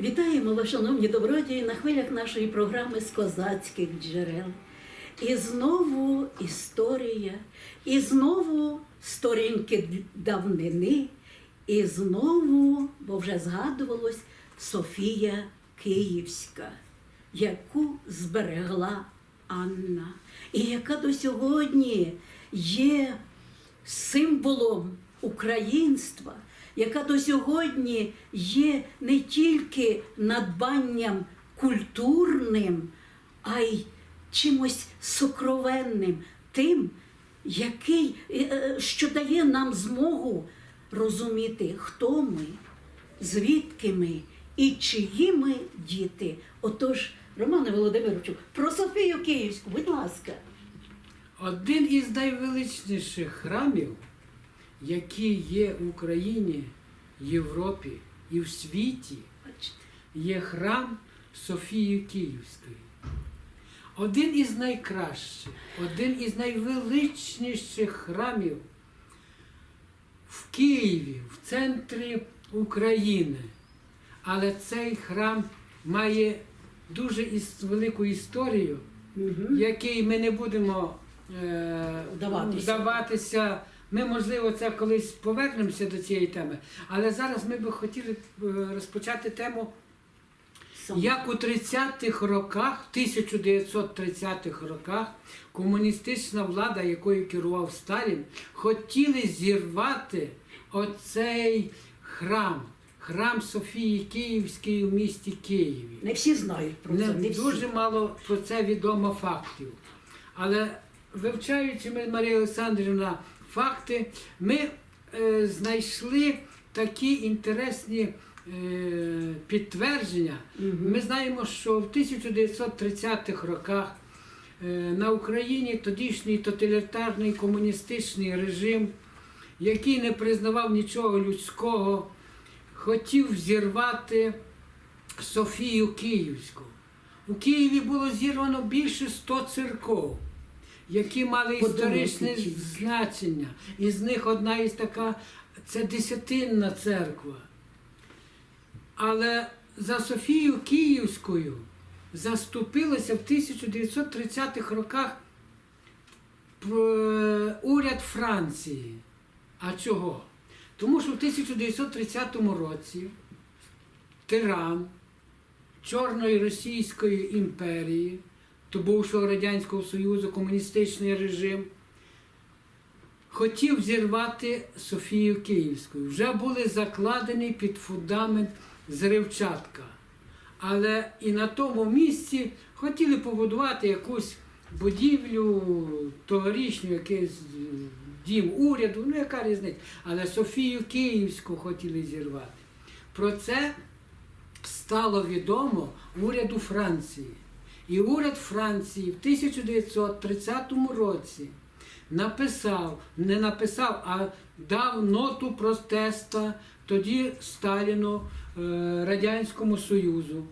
Вітаємо вас, шановні добродії, на хвилях нашої програми з козацьких джерел. І знову історія, і знову сторінки давнини, і знову, бо вже згадувалось, Софія Київська, яку зберегла Анна, і яка до сьогодні є символом українства, яка до сьогодні є не тільки надбанням культурним, а й чимось сокровенним, тим, який, е, е, що дає нам змогу розуміти, хто ми, звідки ми і чиї ми діти. Отож, Романе Володимировичу, про Софію Київську, будь ласка. Один із найвеличніших храмів, які є в Україні, Європі і в світі, є храм Софії Київської. Один із найкращих, один із найвеличніших храмів в Києві, в центрі України. Але цей храм має дуже велику історію, Мгм. який ми не будемо е, Вдаватися. вдаватися. Ми, можливо, це колись повернемося до цієї теми, але зараз ми би хотіли е, розпочати тему, як у 30-х роках, 1930-х роках, комуністична влада, якою керував Сталін, хотіли зірвати оцей храм, храм Софії Київської в місті Києві. Не всі знають про це. Не, Не всі. дуже мало про це відомо фактів. Але вивчаючи ми, Марія Олександрівна, факти, ми е, знайшли такі інтересні е, підтвердження. Мгм. Ми знаємо, що в 1930-х роках е, на Україні тодішній тоталітарний комуністичний режим, який не признавав нічого людського, хотів зірвати Софію Київську. У Києві було зірвано більше 100 церков, які мали історичне значення. Із них одна із така це десятинна церква. Але за Софію Київською заступилося в 1930-х роках е, уряд Франції. А чого? Тому що в 1930 році тиран Чорної Російської імперії, то бувшого Радянського Союзу, комуністичний режим, хотів зірвати Софію Київську. Вже були закладені під фундамент зривчатка. Але і на тому місці хотіли побудувати якусь будівлю тогорічню, якийсь дім уряду, ну яка різниця. Але Софію Київську хотіли зірвати. Про це стало відомо уряду Франції. І уряд Франції в 1930 році написав, не написав, а дав ноту протеста тоді Сталіну е, Радянському Союзу.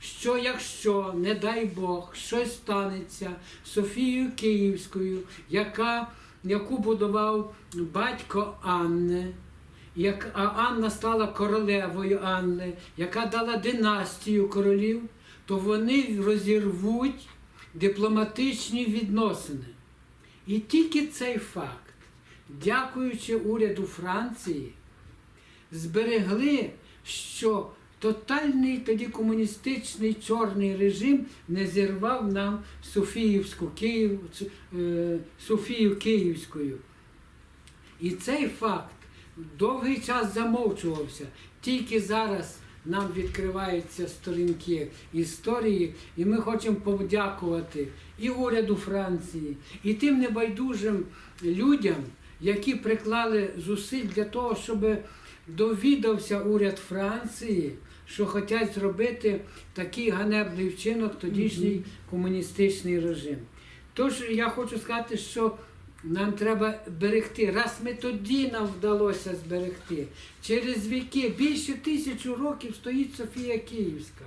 Що якщо, не дай Бог, щось станеться Софією Київською, яка, яку будував батько Анни, як а Анна стала королевою Анни, яка дала династію королів, то вони розірвуть дипломатичні відносини. І тільки цей факт, дякуючи уряду Франції, зберегли, що тотальний тоді комуністичний чорний режим не зірвав нам Софіївську Київ, е, Софію Київською. І цей факт довгий час замовчувався. Тільки зараз нам відкриваються сторінки історії, і ми хочемо подякувати і уряду Франції, і тим небайдужим людям, які приклали зусиль для того, щоб довідався уряд Франції, що хочуть зробити такий ганебний вчинок тодішній комуністичний режим. Тож я хочу сказати, що нам треба берегти. Раз ми тоді нам вдалося зберегти. Через віки більше тисячу років стоїть Софія Київська.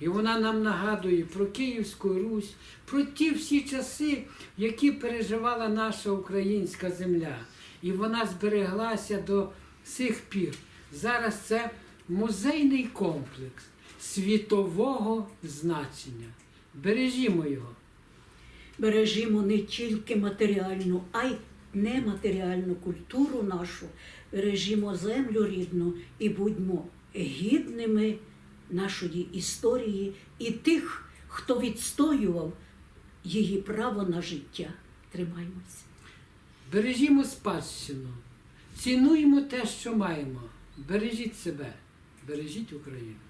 І вона нам нагадує про Київську Русь, про ті всі часи, які переживала наша українська земля. І вона збереглася до сих пір. Зараз це музейний комплекс. світового значення. Бережімо його. Бережімо не тільки матеріальну, а й нематеріальну культуру нашу, бережімо землю рідну і будьмо гідними нашої історії і тих, хто відстоював її право на життя. Тримаймося. Бережімо спадщину, цінуємо те, що маємо. Бережіть себе, бережіть Україну.